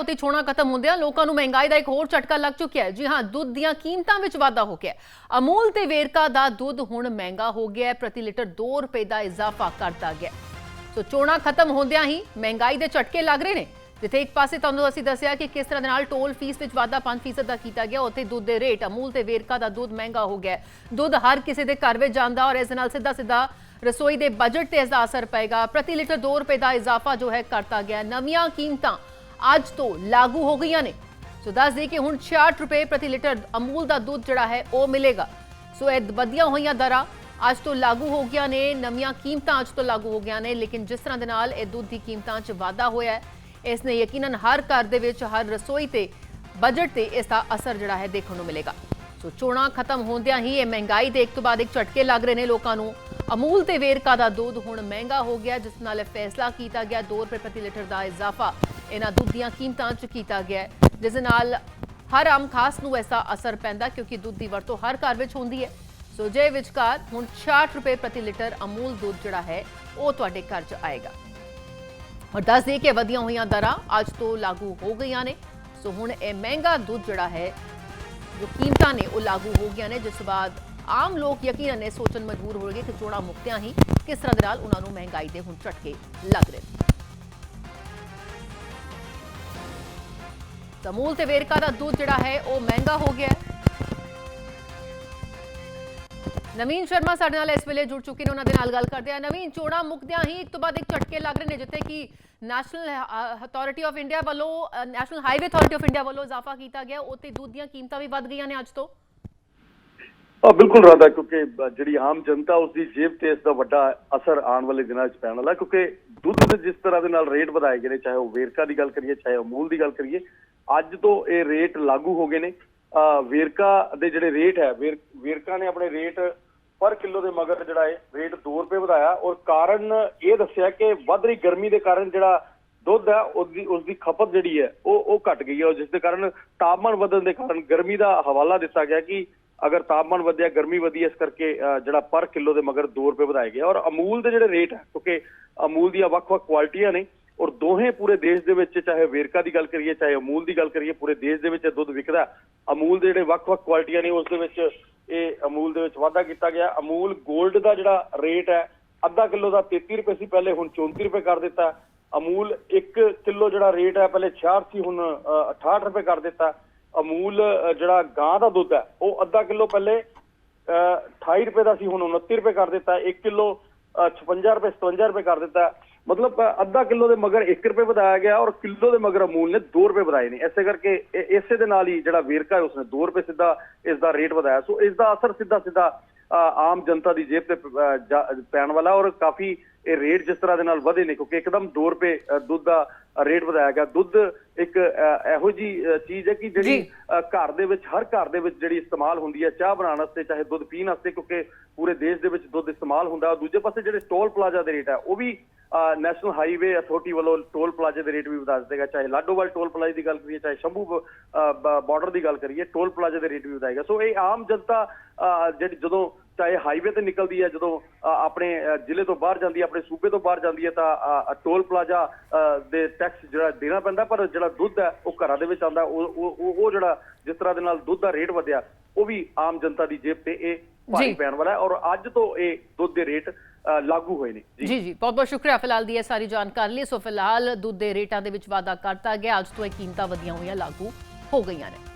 ਉੱਤੇ ਚੋਣਾਂ ਖਤਮ ਹੁੰਦਿਆਂ ਲੋਕਾਂ ਨੂੰ ਮਹਿੰਗਾਈ ਦਾ ਇੱਕ ਹੋਰ ਝਟਕਾ ਲੱਗ ਚੁੱਕਿਆ ਹੈ। ਜੀ ਹਾਂ, ਦੁੱਧ ਦੀਆਂ ਕੀਮਤਾਂ ਵਿੱਚ ਵਾਧਾ ਹੋ ਗਿਆ ਅਮੂਲ ਤੇ ਵੇਰਕਾ ਦਾ ਦੁੱਧ ਹੁਣ ਮਹਿੰਗਾ ਹੋ ਗਿਆ ਹੈ। ਪ੍ਰਤੀ ਲੀਟਰ 2 ਰੁਪਏ ਦਾ ਇਜ਼ਾਫਾ ਕਰਤਾ ਗਿਆ ਸੋ ਚੋਣਾ ਖਤਮ ਹੁੰਦਿਆਂ ਹੀ ਮਹਿੰਗਾਈ ਦੇ ਝਟਕੇ ਲੱਗ ਰਹੇ ਨੇ। ਜਿੱਥੇ ਇੱਕ ਪਾਸੇ ਤੁਹਾਨੂੰ ਅਸੀਂ ਦੱਸਿਆ ਕਿ ਕਿਸ ਤਰ੍ਹਾਂ ਦੇ ਨਾਲ ਟੋਲ ਫੀਸ ਵਿੱਚ ਵਾਧਾ 5% ਦਾ ਕੀਤਾ ਗਿਆ, ਉੱਥੇ ਦੁੱਧ ਦੇ ਰੇਟ, ਅਮੂਲ ਤੇ ਵੇਰਕਾ ਦਾ ਦੁੱਧ ਮਹਿੰਗਾ ਹੋ ਗਿਆ ਦੁੱਧ ਹਰ ਕਿਸੇ ਦੇ ਘਰ ਵਿੱਚ ਜਾਂਦਾ ਔਰ ਇਸ ਨਾਲ ਸਿੱਧਾ ਸਿੱਧਾ ਰਸੋਈ ਦੇ ਬਜਟ ਤੇ ਇਸ ਦਾ ਅਸਰ ਪਏਗਾ। ਪ੍ਰਤੀ ਲੀਟਰ 2 ਰੁਪਏ ਦਾ ਇਜ਼ਾਫਾ ਜੋ ਹੈ ਕਰਤਾ ਗਿਆ ਨਵੀਆਂ ਕੀਮਤਾਂ ਅੱਜ ਤੋਂ ਲਾਗੂ ਹੋ ਗਈਆਂ ਨੇ। ਸੋ ਦੱਸ ਦੇ ਕਿ ਹੁਣ 66 ਰੁਪਏ ਪ੍ਰਤੀ ਲੀਟਰ ਅਮੂਲ ਦਾ ਦੁੱਧ ਜਿਹੜਾ ਹੈ, ਉਹ ਮਿਲੇਗਾ। ਸੋ ਇਹ ਵਧੀਆਂ ਹੋਈਆਂ ਦਰਾਂ ਅੱਜ ਤੋਂ ਲਾਗੂ ਹੋ ਗਈਆਂ ਨੇ, ਨਵੀਆਂ ਕੀਮਤਾਂ ਅੱਜ ਤੋਂ ਲਾਗੂ ਹੋ ਗਈਆਂ ਨੇ, ਲੇਕਿਨ ਜਿਸ ਤਰ੍ਹਾਂ ਦੇ ਨਾਲ ਇਹ ਦੁੱਧ ਦੀ ਕੀਮਤਾਂ 'ਚ ਵਾਧਾ ਹੋਇਆ ਹੈ, ਇਸ ਨੇ ਯਕੀਨਨ ਹਰ ਘਰ ਦੇ ਵਿੱਚ, ਹਰ ਰਸੋਈ ਤੇ ਬਜਟ ਤੇ ਇਸ ਦਾ ਅਸਰ ਜਿਹੜਾ ਹੈ ਦੇਖਣ ਨੂੰ ਮਿਲੇਗਾ। ਸੋ ਚੋਣਾਂ ਖਤਮ ਹੁੰਦਿਆਂ ਹੀ ਇਹ ਮਹਿੰਗਾਈ ਦੇ ਇੱਕ ਤੋਂ ਬਾਅਦ ਇੱਕ ਝਟਕੇ ਲੱਗ ਰਹੇ ਨੇ ਲੋਕਾਂ ਨੂੰ। ਅਮੂਲ ਤੇ ਵੇਰਕਾ ਦਾ ਦੁੱਧ ਹੁਣ ਮਹਿੰਗਾ ਹੋ ਗਿਆ, ਜਿਸ ਨਾਲ ਇਹ ਫੈਸਲਾ ਕੀਤਾ ਗਿਆ 2 ਰੁਪਏ ਪ੍ਰਤੀ ਲੀਟਰ ਦਾ ਇਜ਼ਾਫਾ। ਇਹਨਾਂ ਦੁੱਧ ਦੀਆਂ ਕੀਮਤਾਂ 'ਚ ਕੀਤਾ ਗਿਆ ਹੈ, ਜਿਸ ਨਾਲ ਹਰ ਆਮ ਖਾਸ ਨੂੰ ਐਸਾ ਅਸਰ ਪੈਂਦਾ ਕਿਉਂਕਿ ਦੁੱਧ ਦੀ ਵਰਤੋਂ ਹਰ ਘਰ ਵਿੱਚ ਹੁੰਦੀ ਹੈ। ਸੋ ਜੇ ਵਿਚਕਾਰ ਹੁਣ 66 ਰੁਪਏ ਪ੍ਰਤੀ ਲੀਟਰ ਅਮੂਲ ਦੁੱਧ ਜਿਹੜਾ ਹੈ ਉਹ ਤੁਹਾਡੇ ਘਰ 'ਚ ਆਏਗਾ। ਔਰ ਦੱਸ ਦੇ ਕਿ ਵਧੀਆਂ ਹੋਈਆਂ ਦਰਾਂ ਅੱਜ ਤੋਂ ਲਾਗੂ ਹੋ ਗਈਆਂ ਨੇ। ਸੋ ਹੁਣ ਇਹ ਮਹਿੰਗਾ ਦੁੱਧ ਜਿਹੜਾ ਹੈ ਜੋ ਕੀਮਤਾਂ ਨੇ ਉਹ ਲਾਗੂ ਹੋ ਗਈਆਂ ਨੇ ਜਿਸ ਤੋਂ ਬਾਅਦ ਆਮ ਲੋਕ ਯਕੀਨਨ ਇਹ ਸੋਚਣ ਮਜਬੂਰ ਹੋਣਗੇ ਕਿ ਚੋਣਾ ਮੁਕਤਿਆਂ ਹੀ ਕਿਸ ਤਰ੍ਹਾਂ ਦੇ ਨਾਲ ਉਹਨਾਂ ਨੂੰ ਮਹਿੰਗਾਈ ਦੇ ਹੁਣ ਝਟਕੇ ਲੱਗ ਰਹੇ ਨੇ। ਅਮੂਲ ਤੇ ਵੇਰਕਾ ਦਾ ਦੁੱਧ ਜਿਹੜਾ ਹੈ ਉਹ ਮਹਿੰਗਾ ਹੋ ਗਿਆ ਹੈ। ਨਵੀਨ ਸ਼ਰਮਾ ਸਾਡੇ ਨਾਲ ਇਸ ਵੇਲੇ ਜੁੜ ਚੁੱਕੇ ਨੇ, ਉਹਨਾਂ ਦੇ ਨਾਲ ਗੱਲ ਕਰਦੇ ਆ ਨਵੀਨ, ਚੋਣਾ ਮੁਕਦਿਆਂ ਹੀ ਇੱਕ ਤੋਂ ਬਾਅਦ ਇੱਕ ਝਟਕੇ ਲੱਗ ਰਹੇ ਨੇ, ਜਿੱਥੇ ਕਿ ਨੈਸ਼ਨਲ ਅਥਾਰਟੀ ਆਫ ਇੰਡੀਆ ਵੱਲੋਂ national highway authority of India ਵੱਲੋਂ ਇਜ਼ਾਫਾ ਕੀਤਾ ਗਿਆ। ਉੱਤੇ ਦੁੱਧ ਦੀਆਂ ਕੀਮਤਾਂ ਵੀ ਵੱਧ ਗਈਆਂ ਨੇ ਅੱਜ ਤੋਂ। ਆ ਬਿਲਕੁਲ ਰਾਦਾ ਕਿਉਂਕਿ ਜਿਹੜੀ ਆਮ ਜਨਤਾ ਉਸ ਦੀ ਜੇਬ ਤੇ ਇਸ ਦਾ ਵੱਡਾ ਅਸਰ ਆਉਣ ਵਾਲੇ ਦਿਨਾਂ 'ਚ ਪੈਣ ਵਾਲਾ ਕਿਉਂਕਿ ਦੁੱਧ ਦੇ ਜਿਸ ਤਰ੍ਹਾਂ ਦੇ ਨਾਲ ਰੇਟ ਵਧਾਏ ਗਏ ਨੇ, ਚਾਹੇ ਉਹ ਵੇਰਕਾ ਦੀ ਗੱਲ ਕਰੀਏ, ਚਾਹੇ ਅਮੂਲ ਦੀ ਗੱਲ ਕਰੀਏ ਅੱਜ ਤੋਂ ਇਹ ਰੇਟ ਲਾਗੂ ਹੋ ਗਏ ਨੇ। ਆ ਵੇਰਕਾ ਦੇ ਜਿਹੜੇ ਰੇਟ ਹੈ, ਵੇਰ- ਵੇਰਕਾ ਨੇ ਆਪਣੇ ਰੇਟ ਪਰ ਕਿਲੋ ਦੇ ਮਗਰ ਜਿਹੜਾ ਹੈ ਰੇਟ 2 ਰੁਪਏ ਵਧਾਇਆ ਔਰ ਕਾਰਨ ਇਹ ਦੱਸਿਆ ਕਿ ਵੱਧ ਰਹੀ ਗਰਮੀ ਦੇ ਕਾਰਨ ਜਿਹੜਾ ਦੁੱਧ ਹੈ, ਉਹਦੀ, ਉਸਦੀ ਖਪਤ ਜਿਹੜੀ ਹੈ, ਉਹ ਉਹ ਘਟ ਗਈ ਹੈ ਔਰ ਜਿਸ ਦੇ ਕਾਰਨ ਤਾਪਮਾਨ ਵਧਣ ਦੇ ਕਾਰਨ ਗਰਮੀ ਦਾ ਹਵਾਲਾ ਦਿੱਤਾ ਗਿਆ ਕਿ ਅਗਰ ਤਾਪਮਾਨ ਵਧਿਆ, ਗਰਮੀ ਵਧੀ, ਇਸ ਕਰਕੇ ਜਿਹੜਾ ਪਰ ਕਿਲੋ ਦੇ ਮਗਰ 2 ਰੁਪਏ ਵਧਾਏ ਗਏ। ਔਰ ਅਮੂਲ ਦੇ ਜਿਹੜੇ ਰੇਟ ਹੈ, ਕਿਉਂਕਿ ਅਮੂਲ ਦੀਆਂ ਵੱਖ-ਵੱਖ ਕੁਆਲਿਟੀਆਂ ਨੇ ਔਰ ਦੋਹੇ ਪੂਰੇ ਦੇਸ਼ ਦੇ ਵਿੱਚ ਚਾਹੇ ਵੇਰਕਾ ਦੀ ਗੱਲ ਕਰੀਏ ਚਾਹੇ ਅਮੂਲ ਦੀ ਗੱਲ ਕਰੀਏ ਪੂਰੇ ਦੇਸ਼ ਦੇ ਵਿੱਚ ਦੁੱਧ ਵਿਕਦਾ। ਅਮੂਲ ਦੇ ਜਿਹੜੇ ਵੱਖ-ਵੱਖ ਕੁਆਲਿਟੀਆਂ ਨੇ ਉਸ ਦੇ ਵਿੱਚ ਇਹ ਅਮੂਲ ਦੇ ਵਿੱਚ ਵਾਧਾ ਕੀਤਾ ਗਿਆ। ਅਮੂਲ 골ਡ ਦਾ ਜਿਹੜਾ ਰੇਟ ਹੈ ਅੱਧਾ ਕਿਲੋ ਦਾ 33 ਰੁਪਏ ਸੀ ਪਹਿਲੇ ਹੁਣ 34 ਰੁਪਏ ਕਰ ਦਿੱਤਾ। ਅਮੂਲ 1 ਕਿਲੋ ਜਿਹੜਾ ਰੇਟ ਹੈ ਪਹਿਲੇ 66 ਸੀ ਹੁਣ ਅਹ, 68 ਰੁਪਏ ਕਰ ਦਿੱਤਾ। ਅਮੂਲ ਜਿਹੜਾ ਗਾਂ ਦਾ ਦੁੱਧ ਹੈ ਉਹ ਅੱਧਾ ਕਿਲੋ ਪਹਿਲੇ ਅਹ, 28 ਰੁਪਏ ਦਾ ਸੀ ਹੁਣ 29 ਰੁਪਏ ਕਰ ਦਿੱਤਾ। 1 ਕਿਲੋ 56 ਰੁਪਏ 57 ਰੁਪਏ ਕਰ ਦਿੱਤਾ। ਮਤਲਬ ਅੱਧਾ ਕਿਲੋ ਦੇ ਮਗਰ 1 ਰੁਪਏ ਵਧਾਇਆ ਗਿਆ ਔਰ ਕਿਲੋ ਦੇ ਮਗਰ ਅਮੂਲ ਨੇ 2 ਰੁਪਏ ਵਧਾਏ ਨੇ। ਇਸੇ ਕਰਕੇ ਇਸੇ ਦੇ ਨਾਲ ਹੀ ਜਿਹੜਾ ਵੇਰਕਾ ਹੈ ਉਸਨੇ 2 ਰੁਪਏ ਸਿੱਧਾ ਇਸ ਦਾ ਰੇਟ ਵਧਾਇਆ। ਸੋ ਇਸ ਦਾ ਅਸਰ ਸਿੱਧਾ ਸਿੱਧਾ ਅਹ, ਆਮ ਜਨਤਾ ਦੀ ਜੇਬ ਤੇ ਪੈਣ ਵਾਲਾ ਔਰ ਕਾਫੀ ਇਹ ਰੇਟ ਜਿਸ ਤਰ੍ਹਾਂ ਦੇ ਨਾਲ ਵਧੇ ਨੇ ਕਿਉਂਕਿ ਇੱਕਦਮ 2 ਰੁਪਏ ਅਹ, ਦੁੱਧ ਦਾ ਰੇਟ ਵਧਾਇਆ ਗਿਆ। ਦੁੱਧ ਇੱਕ ਇਹੋ ਜੀ ਚੀਜ਼ ਹੈ ਕਿ ਜਿਹੜੀ ਘਰ ਦੇ ਵਿੱਚ ਹਰ ਘਰ ਦੇ ਵਿੱਚ ਜਿਹੜੀ ਇਸਤੇਮਾਲ ਹੁੰਦੀ ਹੈ ਚਾਹ ਬਣਾਉਣ ਵਾਸਤੇ ਚਾਹੇ ਦੁੱਧ ਪੀਣ ਵਾਸਤੇ ਕਿਉਂਕਿ ਪੂਰੇ ਦੇਸ਼ ਦੇ ਵਿੱਚ ਦੁੱਧ ਇਸਤੇਮਾਲ ਹੁੰਦਾ ਦੂਜੇ ਪਾਸੇ ਜਿਹੜੇ ਟੋਲ ਪਲਾਜ਼ਾ ਦੇ ਰੇਟ ਹੈ ਉਹ ਵੀ ਨੈਸ਼ਨਲ ਹਾਈਵੇ ਅਥਾਰਟੀ ਵੱਲੋਂ ਟੋਲ ਪਲਾਜ਼ੇ ਦੇ ਰੇਟ ਵੀ ਵਧਾ ਦਿੱਤੇ ਗਏ। ਚਾਹੇ ਲਾਡੋਵਾਲ ਟੋਲ ਪਲਾਜ਼ੇ ਦੀ ਗੱਲ ਕਰੀਏ ਚਾਹੇ ਸ਼ੰਭੂ ਬਾਰਡਰ ਦੀ ਗੱਲ ਕਰੀਏ ਟੋਲ ਪਲਾਜ਼ੇ ਦੇ ਰੇਟ ਵੀ ਵਧਾਏਗਾ ਸੋ ਇਹ ਆਮ ਜਨਤਾ ਜਿਹੜੀ ਜਦੋਂ ਚਾਹੇ ਹਾਈਵੇ ਤੇ ਨਿਕਲਦੀ ਹੈ ਜਦੋਂ ਆਪਣੇ ਜ਼ਿਲ੍ਹੇ ਤੋਂ ਬਾਹਰ ਜਾਂਦੀ ਹੈ ਆਪਣੇ ਸੂਬੇ ਤੋਂ ਬਾਹਰ ਜਾਂਦੀ ਹੈ ਤਾਂ ਟੋਲ ਪਲਾਜ਼ਾ ਦੇ ਟੈਕਸ ਜਿਹੜਾ ਦੇਣਾ ਪੈਂਦਾ ਪਰ ਜਿਹੜਾ ਦੁੱਧ ਹੈ ਉਹ ਘਰਾਂ ਦੇ ਵਿੱਚ ਆਉਂਦਾ ਉਹ ਉਹ- ਜਿਹੜਾ ਜਿਸ ਤਰ੍ਹਾਂ ਦੇ ਨਾਲ ਦੁੱਧ ਦਾ ਰੇਟ ਵਧਿਆ ਉਹ ਵੀ ਆਮ ਜਨਤਾ ਦੀ ਜੇਬ ਤੇ ਇਹ ਭਾਰੀ। ਪੈਣ ਵਾਲਾ ਹੈ ਔਰ ਅੱਜ ਤੋਂ ਇਹ ਦੁੱਧ ਦੇ ਰੇਟ ਲਾਗੂ ਹੋਏ ਨੇ। ਜੀ। ਜੀ ਜੀ। ਬਹੁਤ ਬਹੁਤ ਸ਼ੁਕਰੀਆ ਫਿਲਹਾਲ ਦੀ ਇਹ ਸਾਰੀ ਜਾਣਕਾਰੀ ਲਈ। ਸੋ ਫਿਲਹਾਲ ਦੁੱਧ ਦੇ ਰੇਟਾਂ ਦੇ ਵਿੱਚ ਵਾਧਾ ਕਰਤਾ ਗਿਆ। ਅੱਜ ਤੋਂ ਇਹ ਕੀਮਤਾਂ ਵਧੀਆਂ ਹੋਈਆਂ ਲਾਗੂ ਹੋ ਗਈਆਂ ਨੇ।